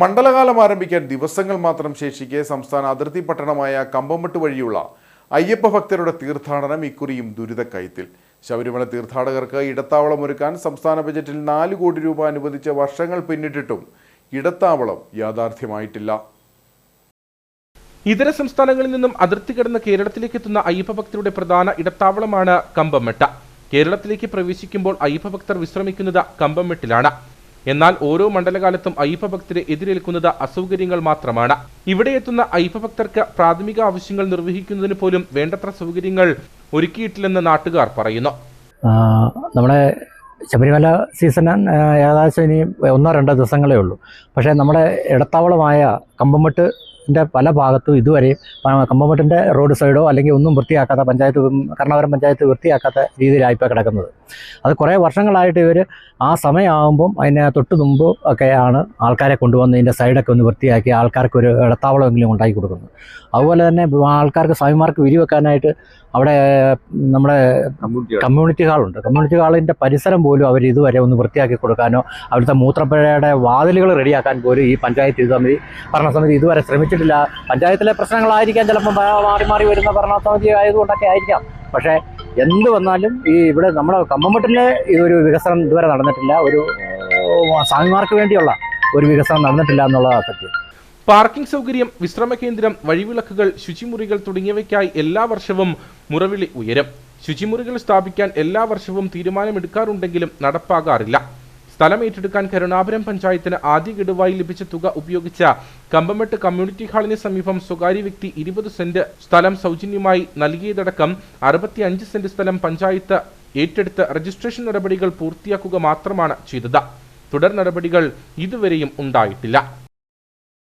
മണ്ഡലകാലം ആരംഭിക്കാൻ ദിവസങ്ങൾ മാത്രം ശേഷിക്കെ സംസ്ഥാന അതിർത്തി പട്ടണമായ കമ്പമട്ട് വഴിയുള്ള അയ്യപ്പ ഭക്തരുടെ തീർത്ഥാടനം ഇക്കുറിയും ദുരിതക്കയത്തിൽ. ശബരിമല തീർത്ഥാടകർക്ക് ഇടത്താവളമൊരുക്കാൻ സംസ്ഥാന ബജറ്റിൽ നാല് കോടി രൂപ അനുവദിച്ച വർഷങ്ങൾ പിന്നിട്ടിട്ടും ഇടത്താവളം യാഥാർത്ഥ്യമായിട്ടില്ല. ഇതര സംസ്ഥാനങ്ങളിൽ നിന്നും അതിർത്തി കടന്ന് കേരളത്തിലേക്ക് എത്തുന്ന അയ്യപ്പ ഭക്തരുടെ പ്രധാന ഇടത്താവളമാണ് കമ്പംമെട്ട കേരളത്തിലേക്ക് പ്രവേശിക്കുമ്പോൾ അയ്യപ്പ ഭക്തർ വിശ്രമിക്കുന്നത് കമ്പംമെട്ടിലാണ് എന്നാൽ ഓരോ മണ്ഡലകാലത്തും അയ്യപ്പ ഭക്തരെ എതിരേൽക്കുന്നത് അസൗകര്യങ്ങൾ മാത്രമാണ്. ഇവിടെ എത്തുന്ന അയ്യപ്പ ഭക്തർക്ക് പ്രാഥമിക ആവശ്യങ്ങൾ നിർവഹിക്കുന്നതിന് പോലും വേണ്ടത്ര സൗകര്യങ്ങൾ ഒരുക്കിയിട്ടില്ലെന്ന് നാട്ടുകാർ പറയുന്നു. നമ്മുടെ ശബരിമല സീസൺ ഏകദേശം ഇനി ഒന്നോ രണ്ടോ ദിവസങ്ങളേ ഉള്ളൂ. പക്ഷേ നമ്മുടെ ഇടത്താവളമായ കമ്പംമെട്ടിന്റെ പല ഭാഗത്തും ഇതുവരെയും കമ്പമ്പട്ടിന്റെ റോഡ് സൈഡോ അല്ലെങ്കിൽ ഒന്നും വൃത്തിയാക്കാത്ത പഞ്ചായത്ത് കർണാപുരം പഞ്ചായത്ത് വൃത്തിയാക്കാത്ത രീതിയിലായിപ്പോൾ കിടക്കുന്നത്. അത് കുറേ വർഷങ്ങളായിട്ട് ഇവർ ആ സമയമാകുമ്പം അതിനെ തൊട്ട് മുമ്പ് ഒക്കെയാണ് ആൾക്കാരെ കൊണ്ടുവന്ന് ഇതിന്റെ സൈഡൊക്കെ ഒന്ന് വൃത്തിയാക്കി ആൾക്കാർക്ക് ഒരു ഇടത്താവളമെങ്കിലും ഉണ്ടാക്കി കൊടുക്കുന്നത്. അതുപോലെ തന്നെ ആൾക്കാർക്ക് സ്വാമിമാർക്ക് വിരിവെക്കാനായിട്ട് അവിടെ നമ്മുടെ കമ്മ്യൂണിറ്റി ഹാളുണ്ട് കമ്മ്യൂണിറ്റി ഹാളിന്റെ പരിസരം പോലും അവർ ഇതുവരെ ഒന്ന് വൃത്തിയാക്കി കൊടുക്കാനോ അവിടുത്തെ മൂത്രപ്പുഴയുടെ വാതിലുകൾ റെഡിയാക്കാൻ പോലും ഈ പഞ്ചായത്ത് ഇത് സമിതി ഭരണസമിതി ഇതുവരെ ശ്രമിച്ചിട്ടില്ല. പഞ്ചായത്തിലെ പ്രശ്നങ്ങളായിരിക്കാം ചിലപ്പോൾ മാറി മാറി വരുന്ന ഭരണസമിതി ആയതുകൊണ്ടൊക്കെ ആയിരിക്കാം. പക്ഷേ എന്ത് വന്നാലും ഈ ഇവിടെ നമ്മുടെ കമ്പംപെട്ടിലെ ഒരു വികസനം ഇതുവരെ നടന്നിട്ടില്ല. ഒരു സ്വാമിമാർക്ക് വേണ്ടിയുള്ള ഒരു വികസനം നടന്നിട്ടില്ല എന്നുള്ളതാണ് സത്യം. പാർക്കിംഗ് സൗകര്യം വിശ്രമ കേന്ദ്രം വഴിവിളക്കുകൾ ശുചിമുറികൾ തുടങ്ങിയവയ്ക്കായി എല്ലാ വർഷവും മുറവിളി ഉയരും. ശുചിമുറികൾ സ്ഥാപിക്കാൻ എല്ലാ വർഷവും തീരുമാനമെടുക്കാറുണ്ടെങ്കിലും നടപ്പാകാറില്ല. സ്ഥലം ഏറ്റെടുക്കാൻ കരുണാപുരം പഞ്ചായത്തിന് ആദ്യ ഗഡുവായി ലഭിച്ച തുക ഉപയോഗിച്ച കമ്പമെട്ട് കമ്മ്യൂണിറ്റി ഹാളിന് സമീപം സ്വകാര്യ വ്യക്തി ഇരുപത് സെന്റ് സ്ഥലം സൗജന്യമായി നൽകിയതടക്കം അറുപത്തിയഞ്ച് സെന്റ് സ്ഥലം പഞ്ചായത്ത് ഏറ്റെടുത്ത് രജിസ്ട്രേഷൻ നടപടികൾ പൂർത്തിയാക്കുക മാത്രമാണ് ചെയ്തത്. തുടർ നടപടികൾ ഇതുവരെയും ഉണ്ടായിട്ടില്ല.